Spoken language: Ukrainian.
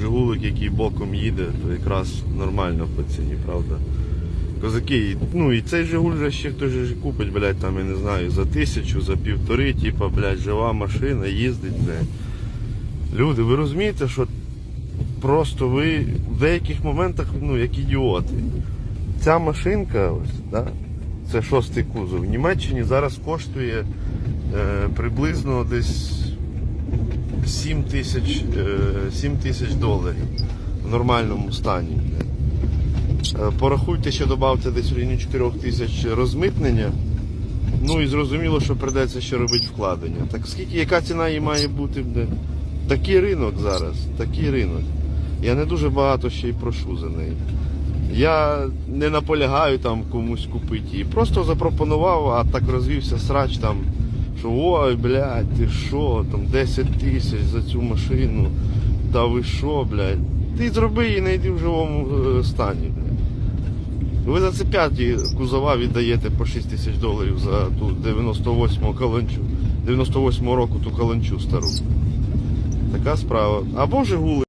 Жигулик, який боком їде, то якраз нормально по ціні, правда. Козаки, ну і цей Жигуль вже ще хтось же купить, блядь, там, я не знаю, за тисячу, за півтори, типа, блядь, жива машина, їздить, блядь. Люди, ви розумієте, що просто ви в деяких моментах, ну, як ідіоти. Ця машинка, ось, да, це шостий кузов, в Німеччині зараз коштує е, приблизно десь 7 тисяч, е, 7 тисяч доларів в нормальному стані. Е, Порахуйте, ще додавте десь в районі 4 тисяч розмитнення. Ну і зрозуміло, що придеться ще робити вкладення. Так скільки, яка ціна її має бути? Такий ринок зараз, такий ринок. Я не дуже багато ще й прошу за неї. Я не наполягаю там комусь купити її. Просто запропонував, а так розвівся срач там, що ой, блядь, ти що, там 10 тисяч за цю машину. Та ви що, блядь? Ти зроби її, знайди в живому е, стані. Блядь. Ви за це п'яті кузова віддаєте по 6 тисяч доларів за ту 98-го каланчу, 98-го року ту каланчу стару. Така справа. Або Жигули.